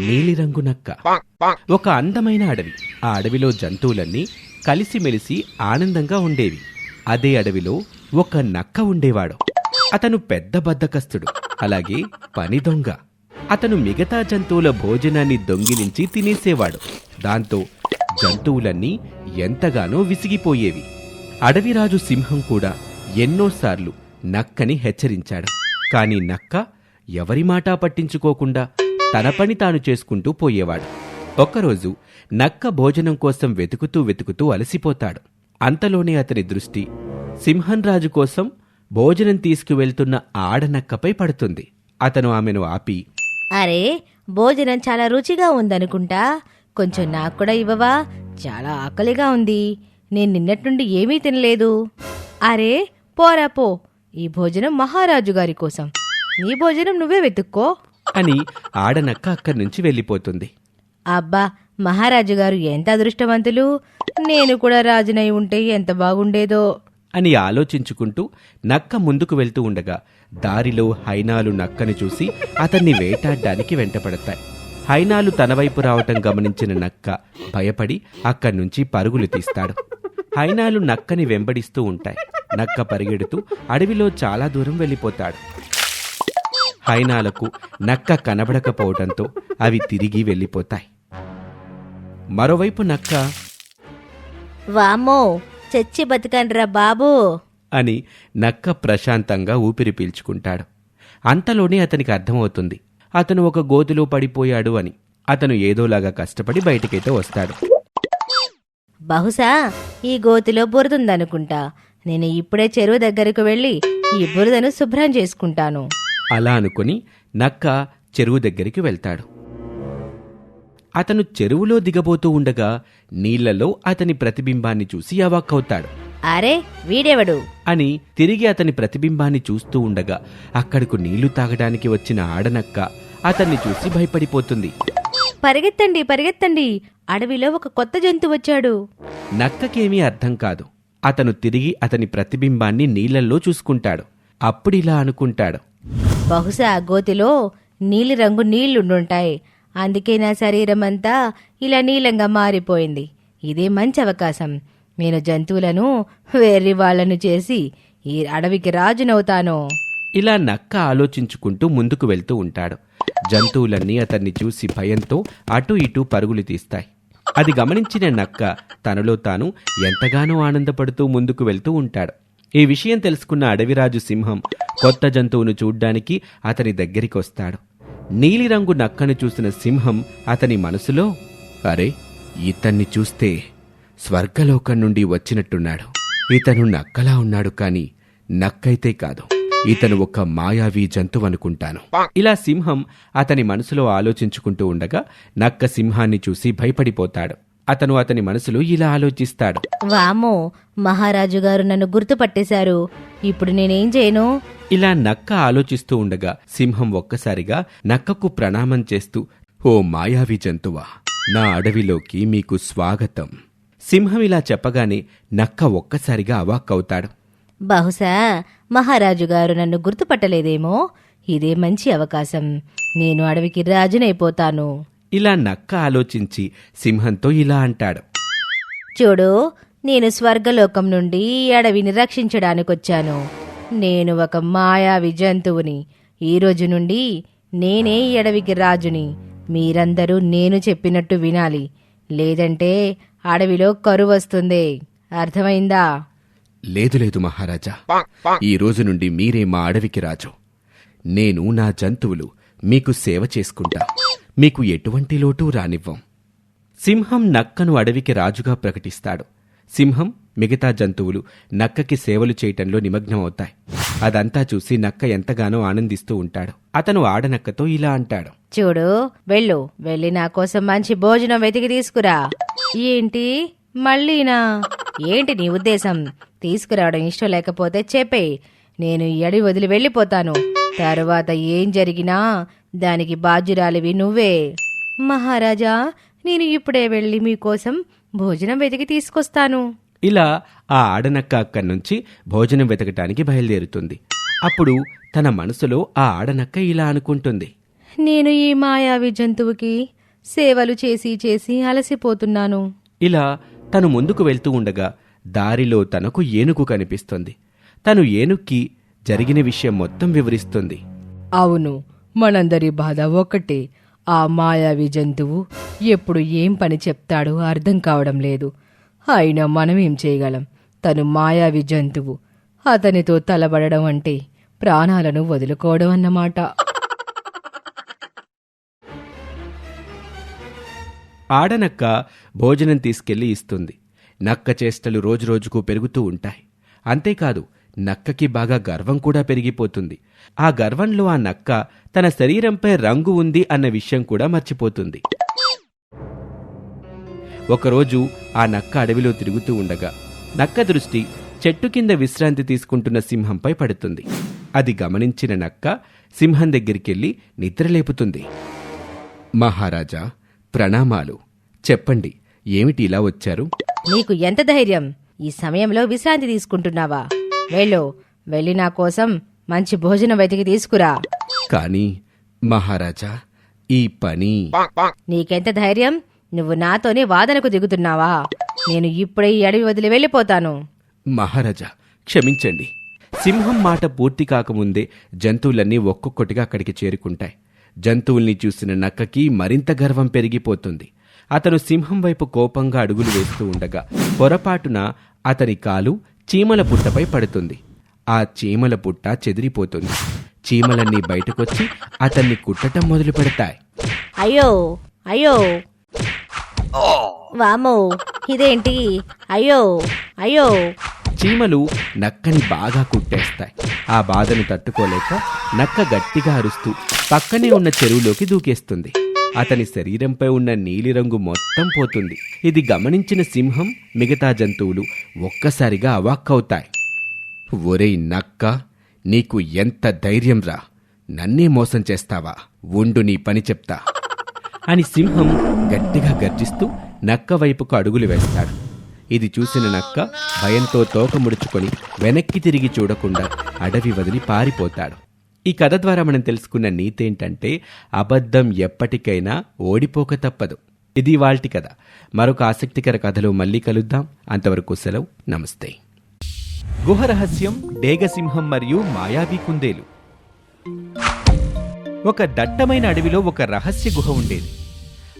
నీలిరంగు నక్క ఒక అందమైన అడవి. ఆ అడవిలో జంతువులన్నీ కలిసిమెలిసి ఆనందంగా ఉండేవి. అదే అడవిలో ఒక నక్క ఉండేవాడు. అతను పెద్ద బద్దకస్తుడు. అలాగే పని దొంగ. అతను మిగతా జంతువుల భోజనాన్ని దొంగిలించి తినేసేవాడు. దాంతో జంతువులన్నీ ఎంతగానో విసిగిపోయేవి. అడవిరాజు సింహం కూడా ఎన్నోసార్లు నక్కని హెచ్చరించాడు. కాని నక్క ఎవరి మాటా పట్టించుకోకుండా తన పని తాను చేసుకుంటూ పోయేవాడు. ఒక్కరోజు నక్క భోజనం కోసం వెతుకుతూ వెతుకుతూ అలసిపోతాడు. అంతలోనే అతని దృష్టి సింహం రాజు కోసం భోజనం తీసుకువెళ్తున్న ఆడనక్కపై పడుతుంది. అతను ఆమెను ఆపి అరే భోజనం చాలా రుచిగా ఉందనుకుంటా. కొంచెం నాకు కూడా ఇవ్వవా? చాలా ఆకలిగా ఉంది. నేను నిన్నటి నుండి ఏమీ తినలేదు. అరే పోరా పో. ఈ భోజనం మహారాజు గారి కోసం. నీ భోజనం నువ్వే వెతుక్కో. అని ఆడనక్క అక్కడి నుంచి వెళ్ళిపోతుంది. అబ్బా మహారాజు గారు ఎంత అదృష్టవంతులు? నేను కూడా రాజునై ఉంటే ఎంత బాగుండేదో. అని ఆలోచించుకుంటూ నక్క ముందుకు వెళ్తూ ఉండగా దారిలో హైనాలు నక్కను చూసి అతన్ని వేటాడ్డానికి వెంటపడతాయి. హైనాలు తన వైపు రావటం గమనించిన నక్క భయపడి అక్కడి నుంచి పరుగులు తీస్తాడు. హైనాలు నక్కని వెంబడిస్తూ ఉంటాయి. నక్క పరిగెడుతూ అడవిలో చాలా దూరం వెళ్ళిపోతాడు. హైనాలకు నక్క కనబడకపోవటంతో అవి తిరిగి వెళ్ళిపోతాయి. మరోవైపు నక్క వామ్మో చచ్చి బతకండ్రా బాబు అని నక్క ప్రశాంతంగా ఊపిరి పీల్చుకుంటాడు. అంతలోనే అతనికి అర్థమవుతుంది అతను ఒక గోతిలో పడిపోయాడు అని. అతను ఏదోలాగా కష్టపడి బయటికైతే వస్తాడు. బహుశా ఈ గోతిలో బురదుందనుకుంటా. నేను ఇప్పుడే చెరువు దగ్గరకు వెళ్ళి ఈ బురదను శుభ్రం చేసుకుంటాను. అలా అనుకుని నక్క చెరువు దగ్గరికి వెళ్తాడు. అతను చెరువులో దిగబోతూ ఉండగా నీళ్ళలో అతని ప్రతిబింబాన్ని చూసి అవాక్కవుతాడు. అరే వీడెవడు? అని తిరిగి అతని ప్రతిబింబాన్ని చూస్తూ ఉండగా అక్కడకు నీళ్ళు తాగడానికి వచ్చిన ఆడనక్క అతన్ని చూసి భయపడిపోతుంది. పరిగెత్తండి పరిగెత్తండి. అడవిలో ఒక కొత్త జంతువు వచ్చాడు. నక్కకేమీ అర్థం కాదు. అతను తిరిగి అతని ప్రతిబింబాన్ని నీళ్ళల్లో చూసుకుంటాడు. అప్పుడిలా అనుకుంటాడు. బహుశా ఆ గోతిలో నీలిరంగు నీళ్ళుండుంటాయి. అందుకే నా శరీరం అంతా ఇలా నీలంగా మారిపోయింది. ఇదే మంచి అవకాశం. నేను జంతువులను వేర్రి వాళ్ళను చేసి ఈ అడవికి రాజునవుతాను. ఇలా నక్క ఆలోచించుకుంటూ ముందుకు వెళ్తూ ఉంటాడు. జంతువులన్నీ అతన్ని చూసి భయంతో అటు ఇటు పరుగులు తీస్తాయి. అది గమనించిన నక్క తనలో తాను ఎంతగానో ఆనందపడుతూ ముందుకు వెళ్తూ ఉంటాడు. ఈ విషయం తెలుసుకున్న అడవిరాజు సింహం కొత్త జంతువును చూడ్డానికి అతని దగ్గరికి వస్తాడు. నీలిరంగు నక్కను చూసిన సింహం అతని మనసులో అరే ఇతన్ని చూస్తే స్వర్గలోకం నుండి వచ్చినట్టున్నాడు. ఇతను నక్కలా ఉన్నాడు కాని నక్కైతే కాదు. ఇతను ఒక మాయావి జంతువు అనుకుంటాను ఇలా సింహం అతని మనసులో ఆలోచించుకుంటూ ఉండగా నక్క సింహాన్ని చూసి భయపడిపోతాడు. అతను అతని మనసులో ఇలా ఆలోచిస్తాడు. వామో మహారాజు గారు నన్ను గుర్తుపట్టేశారు. ఇప్పుడు నేనేం చేయను? ఇలా నక్క ఆలోచిస్తూ ఉండగా సింహం ఒక్కసారిగా నక్కకు ప్రణామం చేస్తూ ఓ మాయావి జంతువా నా అడవిలోకి మీకు స్వాగతం. సింహం ఇలా చెప్పగానే నక్క ఒక్కసారిగా అవాక్కవుతాడు. బహుశా మహారాజు గారు నన్ను గుర్తుపట్టలేదేమో? ఇదే మంచి అవకాశం. నేను అడవికి రాజునైపోతాను. ఇలా నక్క ఆలోచించి సింహంతో ఇలా అంటాడు. చూడు నేను స్వర్గలోకం నుండి ఈ అడవిని రక్షించడానికొచ్చాను. నేను ఒక మాయావి జంతువుని. ఈ రోజు నుండి నేనే ఈ అడవికి రాజుని. మీరందరూ నేను చెప్పినట్టు వినాలి. లేదంటే అడవిలో కరువు వస్తుంది. అర్థమైందా? లేదు లేదు మహారాజా. ఈ రోజు నుండి మీరే మా అడవికి రాజు. నేను నా జంతువులు మీకు సేవ చేసుకుంటా. మీకు ఎటువంటి లోటు రానివ్వం. సింహం నక్కను అడవికి రాజుగా ప్రకటిస్తాడు. సింహం మిగతా జంతువులు నక్కకి సేవలు చేయటంలో నిమగ్నమవుతాయి. అదంతా చూసి నక్క ఎంతగానో ఆనందిస్తూ ఉంటాడు. అతను ఆడనక్కతో ఇలా అంటాడు. చూడు వెళ్ళు. వెళ్ళి నా కోసం మంచి భోజనం వెతికి తీసుకురా. ఏంటి? మళ్ళీనా? ఏంటి నీ ఉద్దేశం? తీసుకురావడం ఇష్టం లేకపోతే చెప్పే నేను ఈ అడవి వదిలి వెళ్ళిపోతాను. తరువాత ఏం జరిగినా దానికి బాధ్యురాలివి నువ్వే. మహారాజా నేను ఇప్పుడే వెళ్ళి మీకోసం భోజనం వెతికి తీసుకొస్తాను. ఇలా ఆ ఆడనక్క అక్కడి నుంచి భోజనం వెతకటానికి బయలుదేరుతుంది. అప్పుడు తన మనసులో ఆ ఆడనక్క ఇలా అనుకుంటుంది. నేను ఈ మాయావి జంతువుకి సేవలు చేసి చేసి అలసిపోతున్నాను. ఇలా తను ముందుకు వెళ్తూ ఉండగా దారిలో తనకు ఏనుగు కనిపిస్తుంది. తను ఏనుక్కి జరిగిన విషయం మొత్తం వివరిస్తుంది. అవును మనందరి బాధ ఒకటే ఆ మాయావి జంతువు ఎప్పుడు ఏం పని చెప్తాడో అర్థం కావడం లేదు. అయినా మనం ఏం చేయగలం? తను మాయావి జంతువు. అతనితో తలబడడం అంటే ప్రాణాలను వదులుకోవడం అన్నమాట. ఆడనక్క భోజనం తీసుకెళ్ళి ఇస్తుంది. నక్క చేష్టలు రోజురోజుకు పెరుగుతూ ఉంటాయి. అంతేకాదు నక్కకి బాగా గర్వం కూడా పెరిగిపోతుంది. ఆ గర్వంలో ఆ నక్క తన శరీరంపై రంగు ఉంది అన్న విషయం కూడా మర్చిపోతుంది. ఒకరోజు ఆ నక్క అడవిలో తిరుగుతూ ఉండగా నక్క దృష్టి చెట్టు కింద విశ్రాంతి తీసుకుంటున్న సింహంపై పడుతుంది. అది గమనించిన నక్క సింహం దగ్గరికెళ్ళి నిద్రలేపుతుంది మహారాజా ప్రణామాలు. చెప్పండి ఏమిటి ఇలా వచ్చారు? నీకు ఎంత ధైర్యం? ఈ సమయంలో విశ్రాంతి తీసుకుంటున్నావా? వెళ్ళు వెళ్ళి నా కోసం మంచి భోజనం వెతికి తీసుకురా. కానీ మహారాజా ఈ పని నీకెంత ధైర్యం? నువ్వు నాతోనే వాదనకు దిగుతున్నావా? నేను ఇప్పుడే ఈ అడవి వదిలి వెళ్ళిపోతాను. మహారాజా క్షమించండి. సింహం మాట పూర్తి కాకముందే జంతువులన్నీ ఒక్కొక్కటిగా అక్కడికి చేరుకుంటాయి. జంతువుల్ని చూసిన నక్కకి మరింత గర్వం పెరిగిపోతుంది. అతను సింహం వైపు కోపంగా అడుగులు వేస్తూ ఉండగా పొరపాటున అతని కాలు చీమల పుట్టపై పడుతుంది. ఆ చీమల పుట్ట చెదిరిపోతుంది. చీమలన్నీ బయటకొచ్చి అతన్ని కుట్టటం మొదలు పెడతాయి. అయ్యో అయ్యో. వామో ఇదేంటి? అయ్యో అయ్యో. చీమలు నక్కని బాగా కుట్టేస్తాయి. ఆ బాధను తట్టుకోలేక నక్క గట్టిగా అరుస్తూ పక్కనే ఉన్న చెరువులోకి దూకేస్తుంది. అతని శరీరంపై ఉన్న నీలిరంగు మొత్తం పోతుంది. ఇది గమనించిన సింహం మిగతా జంతువులు ఒక్కసారిగా అవాక్కవుతాయి. ఒరేయ్ నక్క నీకు ఎంత ధైర్యం రా. నన్నే మోసం చేస్తావా. ఉండు నీ పని చెప్తా. అని సింహం గట్టిగా గర్జిస్తూ నక్క వైపుకు అడుగులు వేస్తాడు. ఇది చూసిన నక్క భయంతో తోక ముడుచుకొని వెనక్కి తిరిగి చూడకుండా అడవి వదిలి పారిపోతాడు. ఈ కథ ద్వారా మనం తెలుసుకున్న నీతేంటంటే అబద్ధం ఎప్పటికైనా ఓడిపోక తప్పదు. ఇది వాల్టి కథ. మరొక ఆసక్తికర కథలో మళ్ళీ కలుద్దాం. అంతవరకు సెలవు. నమస్తే. గుహ రహస్యం డేగసింహం మరియు మాయావి కుందేలు. ఒక దట్టమైన అడవిలో ఒక రహస్య గుహ ఉండేది.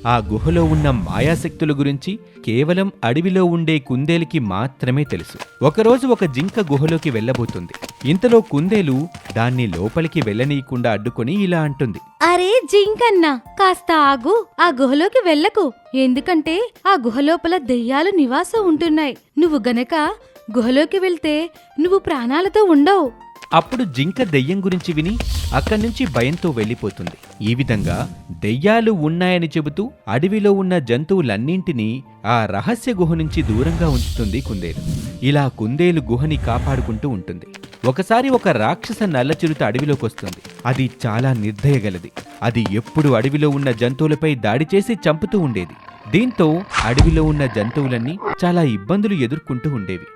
ఆ గుహలో ఉన్న మాయాశక్తుల గురించి కేవలం అడవిలో ఉండే కుందేలుకి మాత్రమే తెలుసు. ఒకరోజు ఒక జింక గుహలోకి వెళ్ళబోతుంది. ఇంతలో కుందేలు దాన్ని లోపలికి వెళ్ళనీయకుండా అడ్డుకొని ఇలా అంటుంది. అరే జింకన్న కాస్త ఆగు ఆ గుహలోకి వెళ్ళకు. ఎందుకంటే ఆ గుహ లోపల దెయ్యాలు నివాసం ఉంటున్నాయి. నువ్వు గనక గుహలోకి వెళ్తే నువ్వు ప్రాణాలతో ఉండవు. అప్పుడు జింక దెయ్యం గురించి విని అక్కడి నుంచి భయంతో వెళ్ళిపోతుంది. ఈ విధంగా దెయ్యాలు ఉన్నాయని చెబుతూ అడవిలో ఉన్న జంతువులన్నింటినీ ఆ రహస్య గుహ నుంచి దూరంగా ఉంచుతుంది కుందేలు. ఇలా కుందేలు గుహని కాపాడుకుంటూ ఉంటుంది. ఒకసారి ఒక రాక్షస నల్లచిరుత అడవిలోకి వస్తుంది. అది చాలా నిర్దయగలది. అది ఎప్పుడు అడవిలో ఉన్న జంతువులపై దాడి చేసి చంపుతూ ఉండేది. దీంతో అడవిలో ఉన్న జంతువులన్నీ చాలా ఇబ్బందులు ఎదుర్కొంటూ ఉండేవి.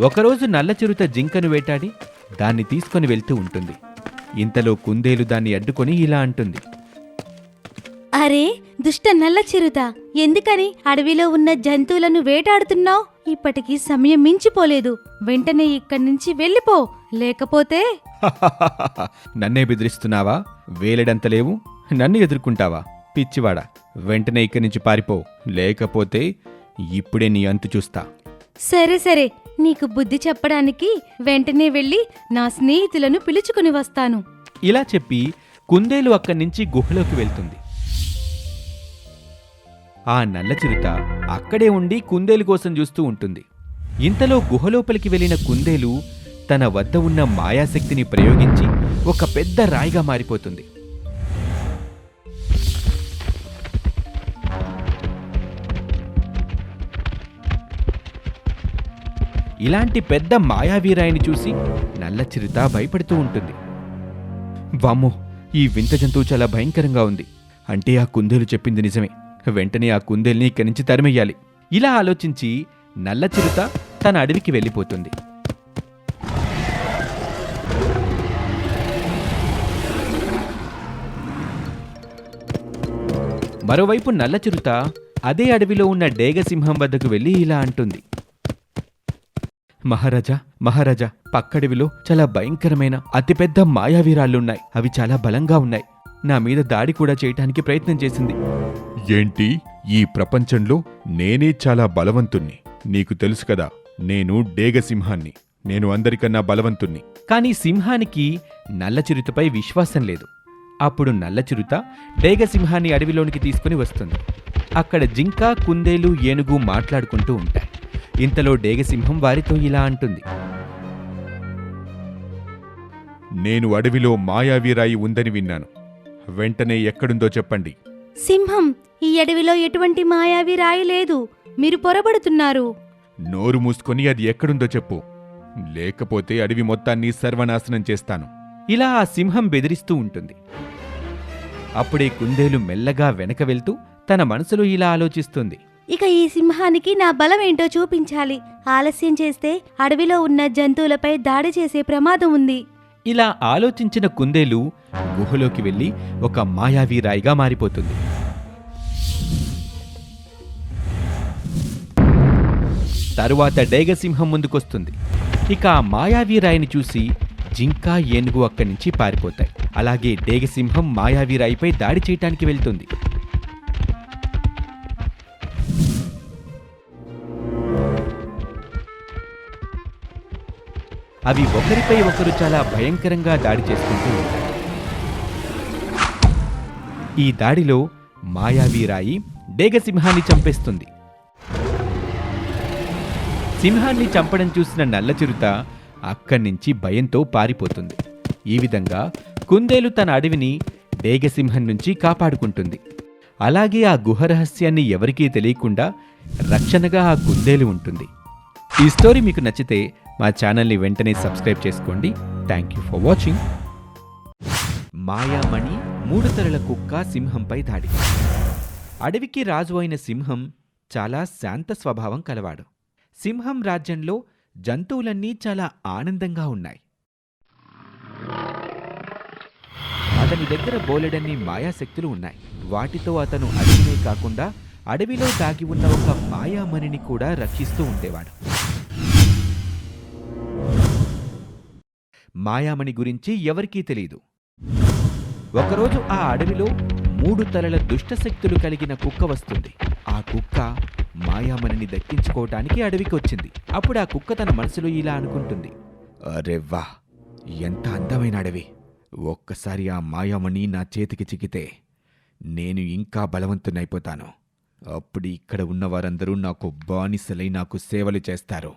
ఒకరోజు నల్లచిరుత జింకను వేటాడి దాన్ని తీసుకొని వెళ్తూ ఉంటుంది. ఇంతలో కుందేలు దాన్ని అడ్డుకొని ఇలా అంటుంది. అరే దుష్ట నల్ల చిరుత ఎందుకని అడవిలో ఉన్న జంతువులను వేటాడుతున్నావు? ఇప్పటికీ సమయం మించిపోలేదు. వెంటనే ఇక్కడి నుంచి వెళ్ళిపో లేకపోతే? నన్నే బెదిరిస్తున్నావా? వేలెడంత లేవు. నన్ను ఎదుర్కొంటావా? పిచ్చివాడా వెంటనే ఇక్కడి నుంచి పారిపో. లేకపోతే ఇప్పుడే నీ అంతు చూస్తా. సరే సరే. నీకు బుద్ధి చెప్పడానికి వెంటనే వెళ్ళి నా స్నేహితులను పిలుచుకుని వస్తాను. ఇలా చెప్పి కుందేలు అక్కడి నుంచి గుహలోకి వెళ్తుంది. ఆ నల్ల చిరుత అక్కడే ఉండి కుందేలు కోసం చూస్తూ ఉంటుంది. ఇంతలో గుహలోపలికి వెళ్ళిన కుందేలు తన వద్ద ఉన్న మాయాశక్తిని ప్రయోగించి ఒక పెద్ద రాయిగా మారిపోతుంది. ఇలాంటి పెద్ద మాయావీరాయిని చూసి నల్ల చిరుత భయపడుతూ ఉంటుంది. వామ్మో ఈ వింత జంతువు చాలా భయంకరంగా ఉంది. అంటే ఆ కుందేలు చెప్పింది నిజమే. వెంటనే ఆ కుందేల్ని ఇక్కడి నుంచి తరిమెయ్యాలి ఇలా ఆలోచించి నల్ల చిరుత తన అడవికి వెళ్ళిపోతుంది. మరోవైపు నల్ల చిరుత అదే అడవిలో ఉన్న డేగసింహం వద్దకు వెళ్ళి ఇలా అంటుంది. మహారాజా మహారాజా పక్కడవిలో చాలా భయంకరమైన అతిపెద్ద మాయావీరాళ్ళున్నాయి. అవి చాలా బలంగా ఉన్నాయి. నా మీద దాడి కూడా చేయటానికి ప్రయత్నం చేసింది. ఏంటి? ఈ ప్రపంచంలో నేనే చాలా బలవంతుణ్ణి. నీకు తెలుసు కదా నేను డేగసింహాన్ని. నేను అందరికన్నా బలవంతుణ్ణి. కానీ సింహానికి నల్ల చిరుతపై విశ్వాసం లేదు. అప్పుడు నల్ల చిరుత డేగసింహాన్ని అడవిలోనికి తీసుకుని వస్తుంది. అక్కడ జింక కుందేలు ఏనుగు మాట్లాడుకుంటూ ఉంటాయి. ఇంతలో డేగసింహం వారితో ఇలా అంటుంది. నేను అడవిలో మాయావీరాయి ఉందని విన్నాను. వెంటనే ఎక్కడుందో చెప్పండి. సింహం ఈ అడవిలో ఎటువంటి మాయావి రాయి లేదు. మీరు పొరబడుతున్నారు. నోరు మూసుకొని అది ఎక్కడుందో చెప్పు. లేకపోతే అడవి మొత్తాన్ని సర్వనాశనం చేస్తాను. ఇలా ఆ సింహం బెదిరిస్తూ ఉంటుంది. అప్పుడే కుందేలు మెల్లగా వెనక వెళ్తూ తన మనసులో ఇలా ఆలోచిస్తుంది. ఇక ఈ సింహానికి నా బలం ఏంటో చూపించాలి. ఆలస్యం చేస్తే అడవిలో ఉన్న జంతువులపై దాడి చేసే ప్రమాదం ఉంది. ఇలా ఆలోచించిన కుందేలు గుహలోకి వెళ్ళి ఒక మాయావీరాయిగా మారిపోతుంది. తరువాత డేగసింహం ముందుకొస్తుంది. ఇక ఆ మాయావీ రాయిని చూసి జింక ఏనుగు అక్కడి నుంచి పారిపోతాయి. అలాగే డేగసింహం మాయావీరాయిపై దాడి చేయటానికి వెళ్తుంది. అవి ఒకరిపై ఒకరు చాలా భయంకరంగా దాడి చేసుకుంటూ ఉంటాయి. ఈ దాడిలో మాయావీ రాయి డేగసింహాన్ని చంపేస్తుంది. సింహాన్ని చంపడం చూసిన నల్ల చిరుత అక్కడి నుంచి భయంతో పారిపోతుంది. ఈ విధంగా కుందేలు తన అడవిని డేగసింహం నుంచి కాపాడుకుంటుంది. అలాగే ఆ గుహ రహస్యాన్ని ఎవరికీ తెలియకుండా రక్షణగా ఆ కుందేలు ఉంటుంది. ఈ స్టోరీ మీకు నచ్చితే మా ఛానల్ని వెంటనే సబ్స్క్రైబ్ చేసుకోండి. థ్యాంక్ యూ ఫర్ వాచింగ్ మాయామణి మూడు తరల కుక్క సింహంపై దాడి. అడవికి రాజు అయిన సింహం చాలా శాంత స్వభావం కలవాడు. సింహం రాజ్యంలో జంతువులన్నీ చాలా ఆనందంగా ఉన్నాయి. అతని దగ్గర బోలెడన్ని మాయాశక్తులు ఉన్నాయి. వాటితో అతను అడవినే కాకుండా అడవిలో దాగి ఉన్న ఒక మాయామణిని కూడా రక్షిస్తూ ఉండేవాడు. మాయామణి గురించి ఎవరికీ తెలియదు ఒకరోజు ఆ అడవిలో మూడు తలల దుష్టశక్తులు కలిగిన కుక్క వస్తుంది. ఆ కుక్క మాయామణిని దక్కించుకోవటానికి అడవికి వచ్చింది. అప్పుడు ఆ కుక్క తన మనసులో ఇలా అనుకుంటుంది. అరే వా ఎంత అందమైన అడవి. ఒక్కసారి ఆ మాయామణి నా చేతికి చిక్కితే నేను ఇంకా బలవంతునైపోతాను. అప్పుడు ఇక్కడ ఉన్న వారందరూ నాకు బానిసలై నాకు సేవలు చేస్తారు.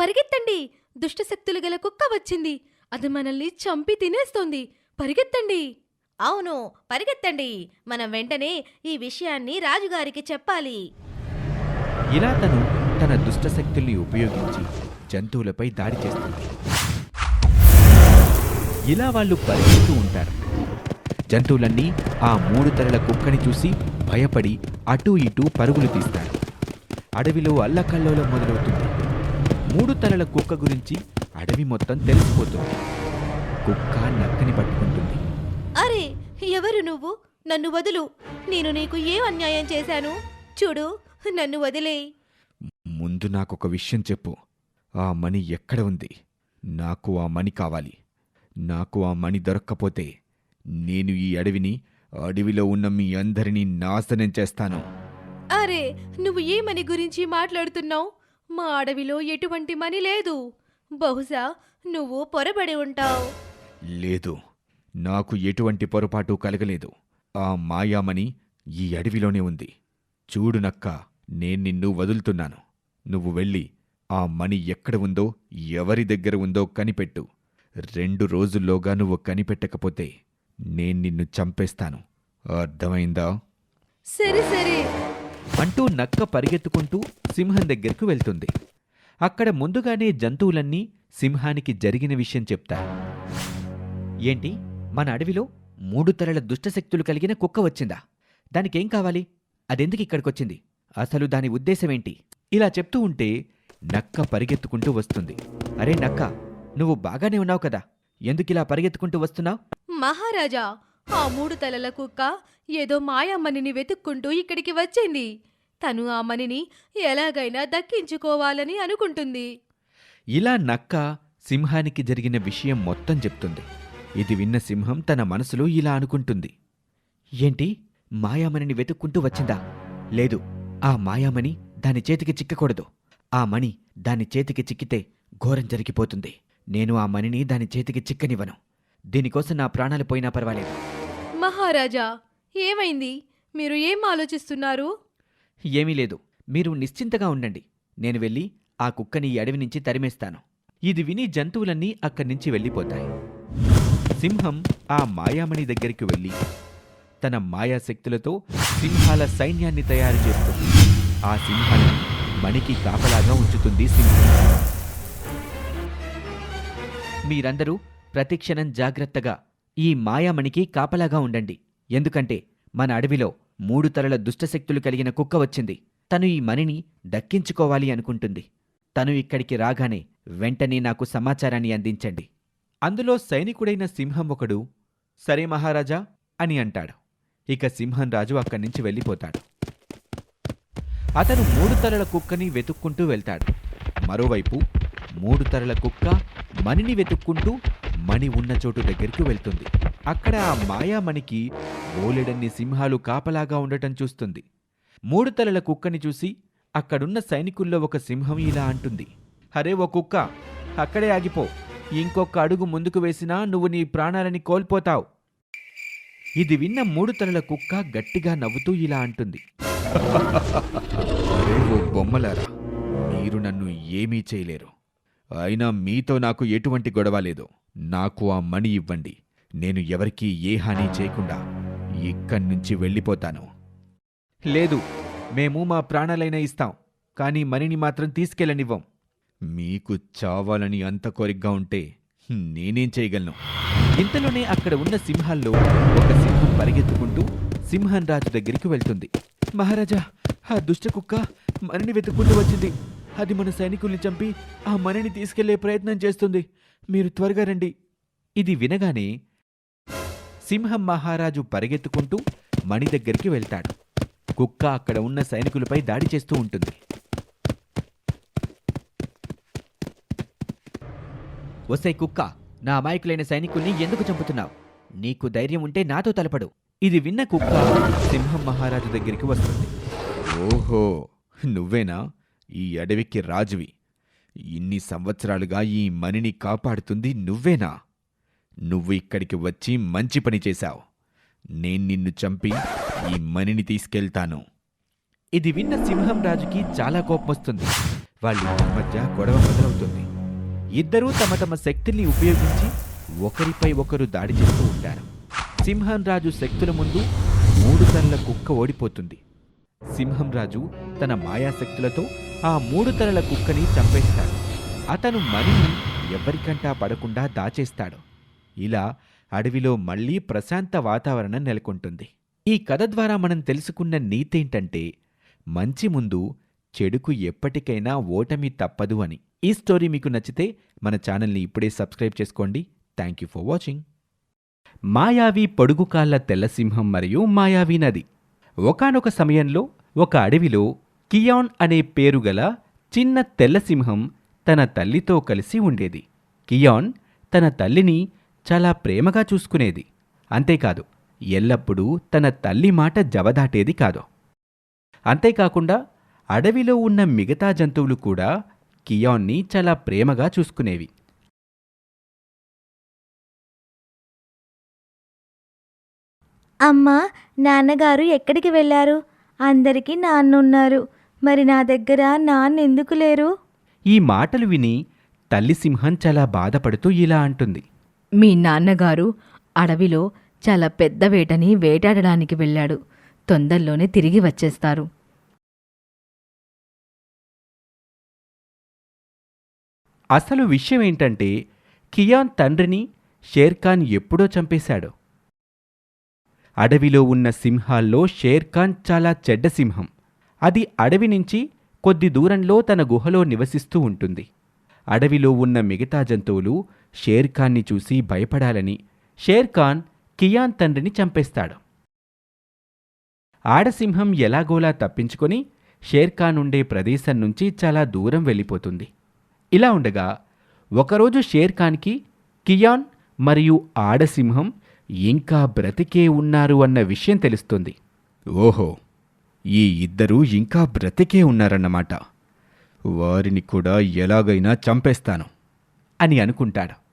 పరిగెత్తండి. దుష్టశక్తులు గల కుక్క వచ్చింది. అది మనల్ని చంపి తినేస్తోంది. పరిగెత్తండి. అవును పరిగెత్తండి. మనం వెంటనే ఈ విషయాన్ని రాజుగారికి చెప్పాలి. ఇలా తను తన దుష్టశక్తుల్ని ఉపయోగించి జంతువులపై దాడి చేస్తుంది. ఇలా వాళ్ళు పరిగెడుతూ ఉంటారు. జంతువులన్నీ ఆ మూడు తరల కుక్కని చూసి భయపడి అటూ ఇటూ పరుగులు తీస్తారు. అడవిలో అల్లకల్లోలం మొదలవుతుంది. మూడు తలల కుక్క గురించి అడవి మొత్తం తెలిసిపోతుంది. కుక్క నక్కని పట్టుకుంటుంది. అరే ఎవరు నువ్వు? నన్ను వదులు. నేను నీకు ఏం అన్యాయం చేశాను? చూడు నన్ను వదిలేయ్ ముందు నాకొక విషయం చెప్పు. ఆ మణి ఎక్కడ ఉంది? నాకు ఆ మణి కావాలి. నాకు ఆ మణి దొరక్కపోతే నేను ఈ అడవిని అడవిలో ఉన్న మీ అందరినీ నాశనం చేస్తాను. అరే నువ్వు ఏ మని గురించి మాట్లాడుతున్నావు? మా అడవిలో ఎటువంటి మని లేదు. బహుశా నువ్వు పొరబడి ఉంటావు. లేదు. నాకు ఎటువంటి పొరపాటు కలగలేదు. ఆ మాయామణి ఈ అడవిలోనే ఉంది. చూడు నక్క నేను నిన్ను వదులుతున్నాను. నువ్వు వెళ్ళి ఆ మణి ఎక్కడ ఉందో ఎవరి దగ్గర ఉందో కనిపెట్టు. రెండు రోజుల్లోగా నువ్వు కనిపెట్టకపోతే నేను నిన్ను చంపేస్తాను. అర్థమైందా? సరే సరే. అంటూ నక్క పరిగెత్తుకుంటూ సింహం దగ్గరకు వెళ్తుంది. అక్కడ ముందుగానే జంతువులన్నీ సింహానికి జరిగిన విషయం చెప్తాయి. ఏంటి? మన అడవిలో మూడు తరల దుష్టశక్తులు కలిగిన కుక్క వచ్చిందా? దానికేం కావాలి? అదెందుకు ఇక్కడికొచ్చింది? అసలు దాని ఉద్దేశమేంటి? ఇలా చెప్తూ ఉంటే నక్క పరిగెత్తుకుంటూ వస్తుంది. అరే నక్క నువ్వు బాగానే ఉన్నావు కదా. ఎందుకిలా పరిగెత్తుకుంటూ వస్తున్నావు? మహారాజా ఆ మూడు తలల కుక్క ఏదో మాయమ్మనిని వెతుక్కుంటూ ఇక్కడికి వచ్చింది. తను ఆ మణిని ఎలాగైనా దక్కించుకోవాలని అనుకుంటుంది. ఇలా నక్క సింహానికి జరిగిన విషయం మొత్తం చెప్తుంది. ఇది విన్న సింహం తన మనసులో ఇలా అనుకుంటుంది. ఏంటి? మాయామణిని వెతుక్కుంటూ వచ్చిందా? లేదు ఆ మాయామణి దాని చేతికి చిక్కకూడదు. ఆ మణి దాని చేతికి చిక్కితే ఘోరం జరిగిపోతుంది. నేను ఆ మణిని దాని చేతికి చిక్కనివ్వను. దీనికోసం నా ప్రాణాలు పోయినా పర్వాలేదు. మహారాజా ఏమైంది? మీరు ఏం ఆలోచిస్తున్నారు? ఏమీ లేదు. మీరు నిశ్చింతగా ఉండండి. నేను వెళ్ళి ఆ కుక్కని ఈ అడవి నుంచి తరిమేస్తాను. ఇది విని జంతువులన్నీ అక్కడి నుంచి వెళ్ళిపోతాయి. సింహం ఆ మాయామణి దగ్గరికి వెళ్ళి తన మాయాశక్తులతో సింహాల సైన్యాన్ని తయారు చేస్తుంది. ఆ సింహాన్ని మణికి కాపలాగా ఉంచుతుంది సింహం. మీరందరూ ప్రతిక్షణం జాగ్రత్తగా ఈ మాయామణికి కాపలాగా ఉండండి. ఎందుకంటే మన అడవిలో మూడు తరల దుష్టశక్తులు కలిగిన కుక్క వచ్చింది. తను ఈ మణిని దక్కించుకోవాలి అనుకుంటుంది. తను ఇక్కడికి రాగానే వెంటనే నాకు సమాచారాన్ని అందించండి. అందులో సైనికుడైన సింహం ఒకడు సరే మహారాజా అని అంటాడు. ఇక సింహం రాజు అక్కడి నుంచి వెళ్ళిపోతాడు. అతను మూడు తరల కుక్కని వెతుక్కుంటూ వెళ్తాడు. మరోవైపు మూడు తరల కుక్క మణిని వెతుక్కుంటూ మణి ఉన్న చోటు దగ్గరికి వెళ్తుంది. అక్కడ ఆ మాయామణికి బోలెడన్ని సింహాలు కాపలాగా ఉండటం చూస్తుంది. మూడు తలల కుక్కని చూసి అక్కడున్న సైనికుల్లో ఒక సింహం ఇలా అంటుంది. హరే ఓ కుక్క అక్కడే ఆగిపో. ఇంకొక అడుగు ముందుకు వేసినా నువ్వు నీ ప్రాణాలని కోల్పోతావు. ఇది విన్న మూడు తలల కుక్క గట్టిగా నవ్వుతూ ఇలా అంటుంది. ఓ బొమ్మలారా మీరు నన్ను ఏమీ చేయలేరు. అయినా మీతో నాకు ఎటువంటి గొడవ లేదు. నాకు ఆ మణి ఇవ్వండి. నేను ఎవరికీ ఏ హాని చేయకుండా ఇక్కడి నుంచి వెళ్ళిపోతాను. లేదు మేము మా ప్రాణాలైనా ఇస్తాం కానీ మణిని మాత్రం తీసుకెళ్ళనివ్వం. మీకు చావాలని అంత కోరికగా ఉంటే నేనేం చేయగలను? ఇంతలోనే అక్కడ ఉన్న సింహాల్లో ఒక సింహం పరిగెత్తుకుంటూ సింహం రాజు దగ్గరికి వెళ్తుంది. మహారాజా ఆ దుష్ట కుక్క మణిని వెతుక్కుంటూ వచ్చింది. అది మన సైనికుల్ని చంపి ఆ మణిని తీసుకెళ్ళే ప్రయత్నం చేస్తుంది. మీరు త్వరగా రండి. ఇది వినగానే సింహం మహారాజు పరిగెత్తుకుంటూ మణి దగ్గరికి వెళ్తాడు. కుక్క అక్కడ ఉన్న సైనికులపై దాడి చేస్తూ ఉంటుంది. ఒసై కుక్క నా అమాయకులైన సైనికుల్ని ఎందుకు చంపుతున్నావు? నీకు ధైర్యం ఉంటే నాతో తలపడు. ఇది విన్న కుక్క సింహం మహారాజు దగ్గరికి వస్తుంది. ఓహో నువ్వేనా? ఈ అడవికి రాజువి. ఇన్ని సంవత్సరాలుగా ఈ మణిని కాపాడుతుంది నువ్వేనా? నువ్వు ఇక్కడికి వచ్చి మంచి పని చేశావు. నేను నిన్ను చంపి ఈ మణిని తీసుకెళ్తాను. ఇది విన్న సింహం రాజుకి చాలా కోపం వస్తుంది మధ్య గొడవ మొదలవుతుంది. ఇద్దరూ తమ తమ శక్తిని ఉపయోగించి ఒకరిపై ఒకరు దాడి చేస్తూ ఉంటారు. సింహం రాజు శక్తుల ముందు మూడు తనల కుక్క ఓడిపోతుంది. సింహం రాజు తన మాయాశక్తులతో ఆ మూడు తలల కుక్కని చంపేస్తాడు. అతను మరీ ఎవరికంటా పడకుండా దాచేస్తాడు. ఇలా అడవిలో మళ్ళీ ప్రశాంత వాతావరణం నెలకొంటుంది. ఈ కథ ద్వారా మనం తెలుసుకున్న నీతేంటంటే మంచి ముందు చెడుకు ఎప్పటికైనా ఓటమి తప్పదు అని. ఈ స్టోరీ మీకు నచ్చితే మన ఛానల్ని ఇప్పుడే సబ్స్క్రైబ్ చేసుకోండి. Thank you for watching. మాయావి పొడుగుకాళ్ళ తెల్లసింహం మరియు మాయావి నది. ఒకానొక సమయంలో ఒక అడవిలో కియాన్ అనే పేరుగల చిన్న తెల్లసింహం తన తల్లితో కలిసి ఉండేది. కియాన్ తన తల్లిని చాలా ప్రేమగా చూసుకునేది. అంతేకాదు ఎల్లప్పుడూ తన తల్లి మాట జవదాటేది కాదు. అంతేకాకుండా అడవిలో ఉన్న మిగతా జంతువులు కూడా కియాన్ని చాలా ప్రేమగా చూసుకునేవి. అమ్మా నాన్నగారు ఎక్కడికి వెళ్ళారు? అందరికీ నాన్నున్నారు. మరి నా దగ్గర నాన్న ఎందుకు లేరు? ఈ మాటలు విని తల్లి సింహం చాలా బాధపడుతూ ఇలా అంటుంది. మీ నాన్నగారు అడవిలో చాలా పెద్ద వేటని వేటాడడానికి వెళ్ళాడు. తొందరలోనే తిరిగి వచ్చేస్తారు. అసలు విషయం ఏంటంటే కియాన్ తండ్రిని షేర్ఖాన్ ఎప్పుడో చంపేశాడు. అడవిలో ఉన్న సింహాల్లో షేర్ఖాన్ చాలా చెడ్డ సింహం. అది అడవి నుంచి కొద్ది దూరంలో తన గుహలో నివసిస్తూ ఉంటుంది. అడవిలో ఉన్న మిగతా జంతువులు షేర్ఖాన్ని చూసి భయపడాలని షేర్ఖాన్ కియాన్ తండ్రిని చంపేస్తాడు. ఆడసింహం ఎలాగోలా తప్పించుకొని షేర్ఖాన్ ఉండే ప్రదేశం నుంచి చాలా దూరం వెళ్ళిపోతుంది. ఇలా ఉండగా ఒకరోజు షేర్ఖాన్కి కియాన్ మరియు ఆడసింహం ఇంకా బ్రతికే ఉన్నారు అన్న విషయం తెలుస్తుంది. ఓహో ఈ ఇద్దరూ ఇంకా బ్రతికే ఉన్నారన్నమాట. వారిని కూడా ఎలాగైనా చంపేస్తాను అని అనుకుంటాడు.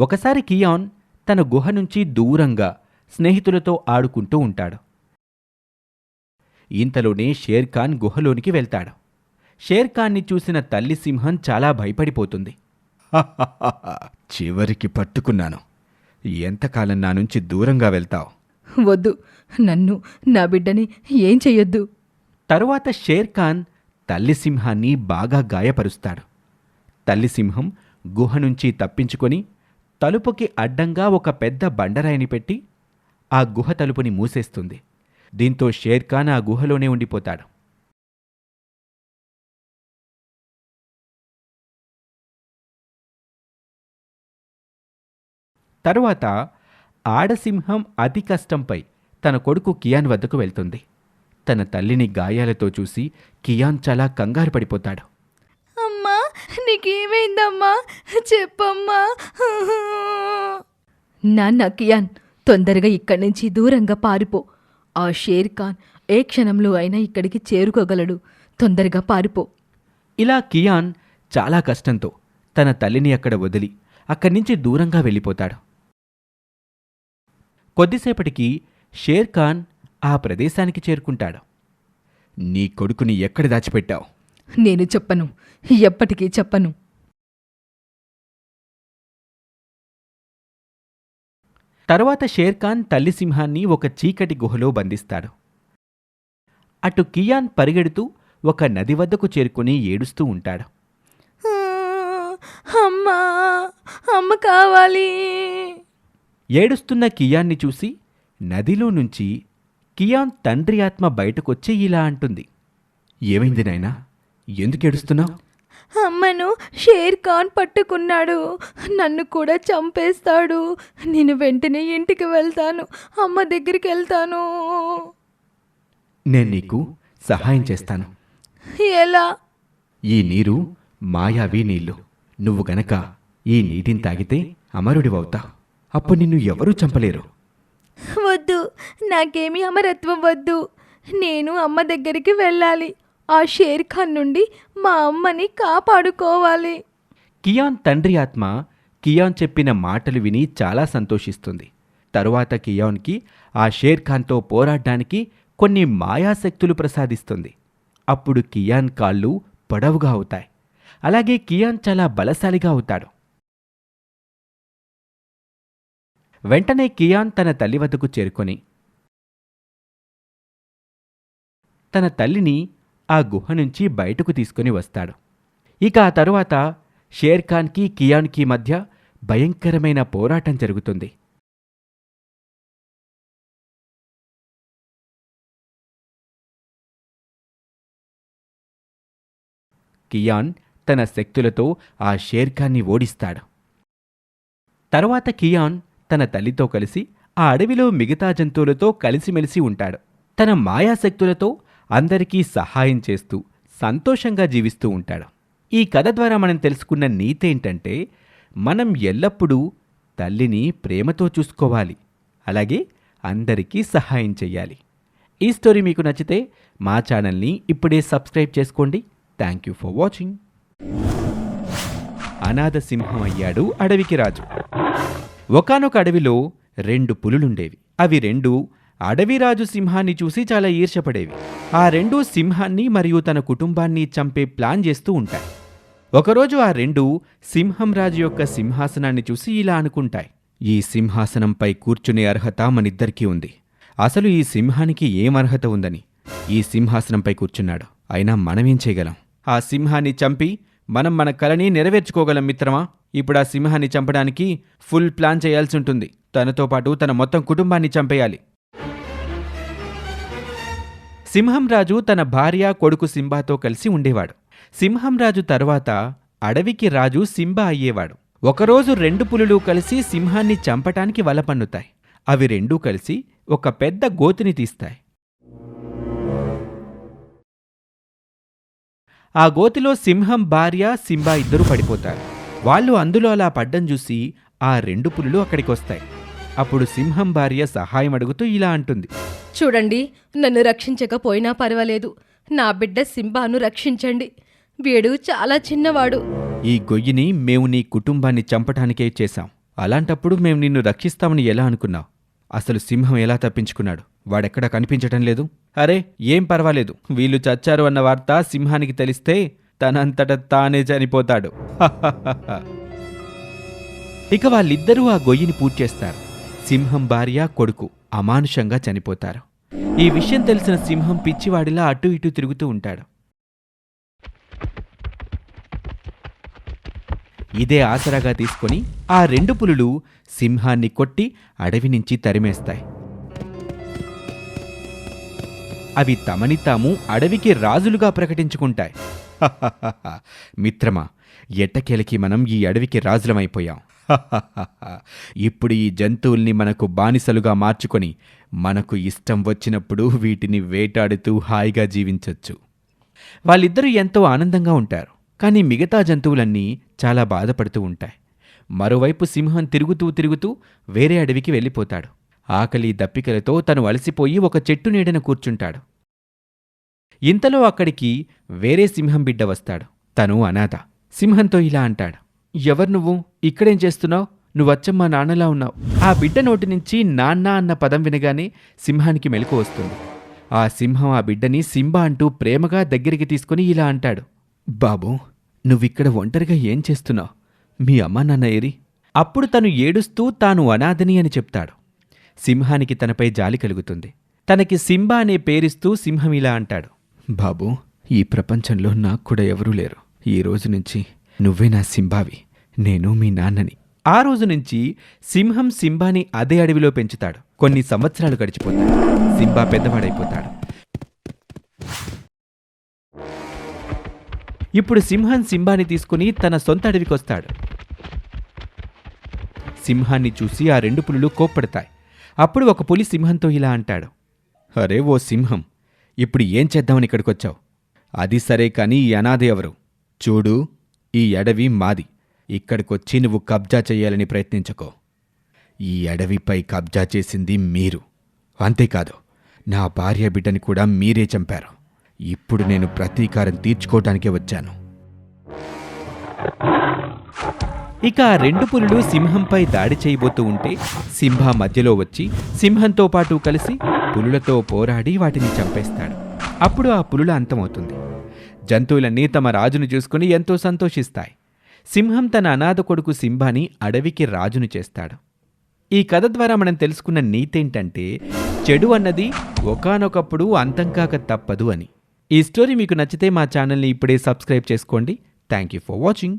ఒకసారి కియాన్ తన గుహ నుంచి దూరంగా స్నేహితులతో ఆడుకుంటూ ఉంటాడు. ఇంతలోనే షేర్ఖాన్ గుహలోనికి వెళ్తాడు. షేర్ఖాన్ని చూసిన తల్లి సింహం చాలా భయపడిపోతుంది. చివరికి పట్టుకున్నాను. ఎంతకాలం నా నుంచి దూరంగా వెళ్తావు? వద్దు. నన్ను నా బిడ్డని ఏం చెయ్యొద్దు. తరువాత షేర్ఖాన్ తల్లి సింహాన్ని బాగా గాయపరుస్తాడు. తల్లి సింహం గుహ నుంచి తప్పించుకొని తలుపుకి అడ్డంగా ఒక పెద్ద బండరాయిని పెట్టి ఆ గుహ తలుపుని మూసేస్తుంది. దీంతో షేర్ఖాన్ ఆ గుహలోనే ఉండిపోతాడు. తరువాత ఆడసింహం అతి కష్టంపై తన కొడుకు కియాన్ వద్దకు వెళ్తుంది. తన తల్లిని గాయాలతో చూసి కియాన్ చాలా కంగారు పడిపోతాడు. అమ్మా నీకేమైందమ్మా? చెప్పమ్మా. నాన్న కియాన్ తొందరగా ఇక్కడి నుంచి దూరంగా పారిపో. ఆ షేర్ ఖాన్ ఏ క్షణంలో అయినా ఇక్కడికి చేరుకోగలడు. తొందరగా పారిపో. ఇలా కియాన్ చాలా కష్టంతో తన తల్లిని అక్కడ వదిలి అక్కడి నుంచి దూరంగా వెళ్ళిపోతాడు. కొద్దిసేపటికి షేర్ ఖాన్ ఆ ప్రదేశానికి చేరుకుంటాడు. నీ కొడుకుని ఎక్కడ దాచిపెట్టావు? నేను చెప్పను. ఎప్పటికీ చెప్పను. తరువాత షేర్ఖాన్ తల్లి సింహాన్ని ఒక చీకటి గుహలో బంధిస్తాడు. అటు కియాన్ పరిగెడుతూ ఒక నది వద్దకు చేరుకుని ఏడుస్తూ ఉంటాడు. అమ్మా అమ్మ కావాలి. ఏడుస్తున్న కియాన్ని చూసి నదిలో నుంచి కియాన్ తండ్రి ఆత్మ బయటకొచ్చి ఇలా అంటుంది. ఏమైంది నాయనా? ఎందుకు ఏడుస్తున్నావు? అమ్మను షేర్ ఖాన్ పట్టుకున్నాడు. నన్ను కూడా చంపేస్తాడు. నేను వెంటనే ఇంటికి వెళ్తాను. అమ్మ దగ్గరికి వెళ్తాను. నేను నీకు సహాయం చేస్తాను. ఎలా? ఈ నీరు మాయావి నీళ్ళు నువ్వు గనక ఈ నీటిని తాగితే అమరుడివవుతావు. అప్పుడు నిన్ను ఎవరూ చంపలేరు. వద్దు నాకేమీ అమరత్వం వద్దు. నేను అమ్మ దగ్గరికి వెళ్ళాలి. ఆ షేర్ ఖాన్ నుండి మా అమ్మని కాపాడుకోవాలి. కియాన్ తండ్రి ఆత్మ కియాన్ చెప్పిన మాటలు విని చాలా సంతోషిస్తుంది. తరువాత కియాన్కి ఆ షేర్ ఖాన్తో పోరాడడానికి కొన్ని మాయాశక్తులు ప్రసాదిస్తుంది. అప్పుడు కియాన్ కాళ్ళు పొడవుగా అవుతాయి. అలాగే కియాన్ చాలా బలశాలిగా అవుతాడు. వెంటనే కియాన్ తన తల్లి వద్దకు చేరుకొని తన తల్లిని ఆ గుహ నుంచి బయటకు తీసుకుని వస్తాడు. ఇక ఆ తరువాత షేర్ఖాన్కి కియాన్కి మధ్య భయంకరమైన పోరాటం జరుగుతుంది. కియాన్ తన శక్తులతో ఆ షేర్ఖాన్ని ఓడిస్తాడు. తరువాత కియాన్ తన తల్లితో కలిసి ఆ అడవిలో మిగతా జంతువులతో కలిసిమెలిసి ఉంటాడు. తన మాయాశక్తులతో అందరికీ సహాయం చేస్తూ సంతోషంగా జీవిస్తూ ఉంటాడు. ఈ కథ ద్వారా మనం తెలుసుకున్న నీతేంటంటే మనం ఎల్లప్పుడూ తల్లిని ప్రేమతో చూసుకోవాలి. అలాగే అందరికీ సహాయం చెయ్యాలి ఈ స్టోరీ మీకు నచ్చితే మా ఛానల్ని ఇప్పుడే సబ్స్క్రైబ్ చేసుకోండి. Thank you for watching. అనాథ సింహం అయ్యాడు అడవికి రాజు. ఒకానొక అడవిలో రెండు పులులుండేవి. అవి రెండు అడవిరాజు సింహాన్ని చూసి చాలా ఈర్షపడేవి ఆ రెండు సింహాన్ని మరియు తన కుటుంబాన్ని చంపే ప్లాన్ చేస్తూ ఉంటాయి. ఒకరోజు ఆ రెండు సింహం రాజు యొక్క సింహాసనాన్ని చూసి ఇలా అనుకుంటాయి. ఈ సింహాసనంపై కూర్చునే అర్హత మనిద్దరికీ ఉంది. అసలు ఈ సింహానికి ఏం అర్హత ఉందని? ఈ సింహాసనంపై కూర్చున్నాడు. అయినా మనమేం చేయగలం? ఆ సింహాన్ని చంపి మనం మన కలని నెరవేర్చుకోగలం మిత్రమా? ఇప్పుడు ఆ సింహాన్ని చంపడానికి ఫుల్ ప్లాన్ చేయాల్సి ఉంటుంది తనతో పాటు తన మొత్తం కుటుంబాన్ని చంపేయాలి. సింహం రాజు తన భార్య కొడుకు సింబాతో కలిసి ఉండేవాడు. సింహం రాజు తర్వాత అడవికి రాజు సింబా అయ్యేవాడు. ఒకరోజు రెండు పులులు కలిసి సింహాన్ని చంపటానికి వల పన్నుతాయి. అవి రెండూ కలిసి ఒక పెద్ద గోతిని తీస్తాయి. ఆ గోతిలో సింహం భార్య సింబా ఇద్దరు పడిపోతారు. వాళ్ళు అందులో అలా పడ్డం చూసి ఆ రెండు పులులు అక్కడికొస్తాయి. అప్పుడు సింహం భార్య సహాయం అడుగుతూ ఇలా అంటుంది. చూడండి నన్ను రక్షించకపోయినా పర్వాలేదు. నా బిడ్డ సింబాను రక్షించండి. వీడు చాలా చిన్నవాడు. ఈ గొయ్యిని మేము నీ కుటుంబాన్ని చంపటానికే చేశాం. అలాంటప్పుడు మేము నిన్ను రక్షిస్తామని ఎలా అనుకున్నావు? అసలు సింహం ఎలా తప్పించుకున్నాడు? వాడెక్కడా కనిపించటం లేదు. అరే ఏం పర్వాలేదు. వీళ్ళు చచ్చారు అన్న వార్త సింహానికి తెలిస్తే తనంతట తానే చనిపోతాడు. ఇక వాళ్ళిద్దరూ ఆ గొయ్యిని పూడ్చేస్తారు. సింహం భార్య కొడుకు అమానుషంగా చనిపోతారు. ఈ విషయం తెలిసిన సింహం పిచ్చివాడిలా అటు ఇటు తిరుగుతూ ఉంటాడు. ఇదే ఆసరాగా తీసుకొని ఆ రెండు పులులు సింహాన్ని కొట్టి అడవి నుంచి తరిమేస్తాయి. అవి తమని తాము అడవికి రాజులుగా ప్రకటించుకుంటాయి. మిత్రమా ఎట్టకేలకి మనం ఈ అడవికి రాజులమైపోయాం. ఇప్పుడు ఈ జంతువుల్ని మనకు బానిసలుగా మార్చుకొని మనకు ఇష్టం వచ్చినప్పుడు వీటిని వేటాడుతూ హాయిగా జీవించొచ్చు. వాళ్ళిద్దరూ ఎంతో ఆనందంగా ఉంటారు కానీ మిగతా జంతువులన్నీ చాలా బాధపడుతూ ఉంటాయి. మరోవైపు సింహం తిరుగుతూ తిరుగుతూ వేరే అడవికి వెళ్ళిపోతాడు. ఆకలి దప్పికలతో తను అలసిపోయి ఒక చెట్టు నీడన కూర్చుంటాడు. ఇంతలో అక్కడికి వేరే సింహం బిడ్డ వస్తాడు. తను అనాథ. సింహంతో ఇలా అంటాడు. ఎవరు నువ్వు? ఇక్కడేం చేస్తున్నావు? నువ్వచ్చమ్మా నాన్నలా ఉన్నావు. ఆ బిడ్డ నోటి నుంచి నాన్న అన్న పదం వినగానే సింహానికి మెలకు వస్తుంది. ఆ సింహం ఆ బిడ్డని సింబా అంటూ ప్రేమగా దగ్గరికి తీసుకుని ఇలా అంటాడు. బాబు నువ్విక్కడ ఒంటరిగా ఏం చేస్తున్నావు? మీ అమ్మా నాన్న ఏరి? అప్పుడు తను ఏడుస్తూ తాను అనాథని అని చెప్తాడు. సింహానికి తనపై జాలి కలుగుతుంది. తనకి సింబా అనే పేరిస్తూ సింహం ఇలా అంటాడు. బాబు ఈ ప్రపంచంలో నాకు కూడా ఎవరూ లేరు. ఈ రోజు నుంచి నువ్వే నా సింబావి నేను మీ నాన్నని. ఆ రోజు నుంచి సింహం సింబాని అదే అడవిలో పెంచుతాడు. కొన్ని సంవత్సరాలు గడిచిపోతాయి. సింబా పెద్దవాడైపోతాడు. ఇప్పుడు సింహం సింబాని తీసుకుని తన సొంత అడవికొస్తాడు. సింహాన్ని చూసి ఆ రెండు పులులు కోప్పడతాయి. అప్పుడు ఒక పులి సింహంతో ఇలా అంటాడు. అరే ఓ సింహం ఇప్పుడు ఏం చేద్దామని ఇక్కడికొచ్చావు? అది సరే కానీ ఈ అనాథ ఎవరు? చూడు ఈ అడవి మాది. ఇక్కడికొచ్చి నువ్వు కబ్జా చేయాలని ప్రయత్నించకో. ఈ అడవిపై కబ్జా చేసింది మీరు. అంతేకాదు నా భార్య బిడ్డని కూడా మీరే చంపారు. ఇప్పుడు నేను ప్రతీకారం తీర్చుకోవటానికే వచ్చాను. ఇక ఆ రెండు పులులు సింహంపై దాడి చేయబోతూ ఉంటే సింహ మధ్యలో వచ్చి సింహంతో పాటు కలిసి పులులతో పోరాడి వాటిని చంపేస్తాడు. అప్పుడు ఆ పులుల అంతమవుతుంది. జంతువులన్నీ తమ రాజును చూసుకుని ఎంతో సంతోషిస్తాయి. సింహం తన అనాథ కొడుకు సింహాని అడవికి రాజును చేస్తాడు. ఈ కథ ద్వారా మనం తెలుసుకున్న నీతేంటంటే చెడు అన్నది ఒకానొకప్పుడు అంతం కాక తప్పదు అని. ఈ స్టోరీ మీకు నచ్చితే మా ఛానల్ని ఇప్పుడే సబ్స్క్రైబ్ చేసుకోండి. Thank you for watching.